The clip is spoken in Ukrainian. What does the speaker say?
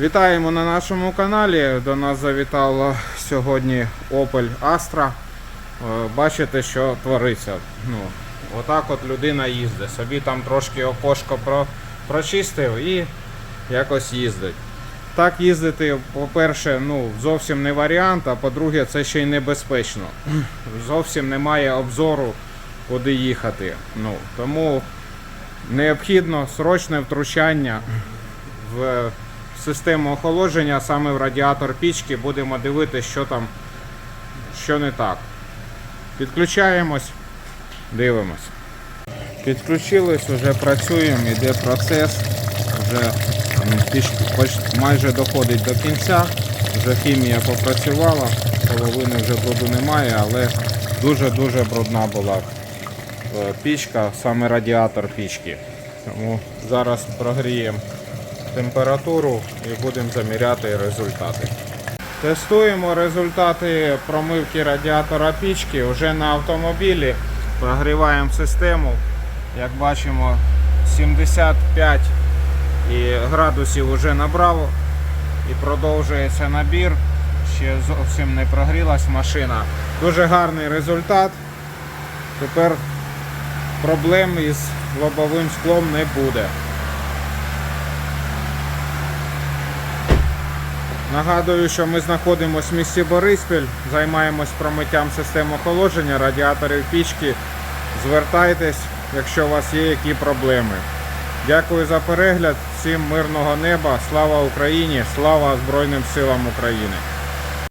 Вітаємо на нашому каналі. До нас завітала сьогодні Opel Astra. Е, Бачите, що твориться. Ну, отак от людина їздить. Собі там трошки окошко про, прочистив і якось їздить. Так їздити, по-перше, ну, зовсім не варіант, а по-друге, це ще й небезпечно. Зовсім немає обзору, куди їхати. Ну, тому необхідно срочне втручання в систему охолодження, саме в радіатор пічки. Будемо дивитися, що там, що не так. Підключаємось, дивимось. Підключились, вже працюємо, йде процес. Вже пічка майже доходить до кінця. Вже хімія попрацювала, половини вже бруду немає, але дуже-дуже брудна була е, пічка, саме радіатор пічки. Тому зараз прогріємо температуру і будемо заміряти результати. Тестуємо результати промивки радіатора пічки вже на автомобілі. Прогріваємо систему. Як бачимо, 75 і градусів вже набрало і продовжується набір. Ще зовсім не прогрілась машина. Дуже гарний результат. Тепер проблем із лобовим склом не буде. Нагадую, що ми знаходимося в місті Бориспіль, займаємось промиттям систем охолодження, радіаторів пічки. Звертайтесь, якщо у вас є які проблеми. Дякую за перегляд, всім мирного неба, слава Україні, слава Збройним силам України.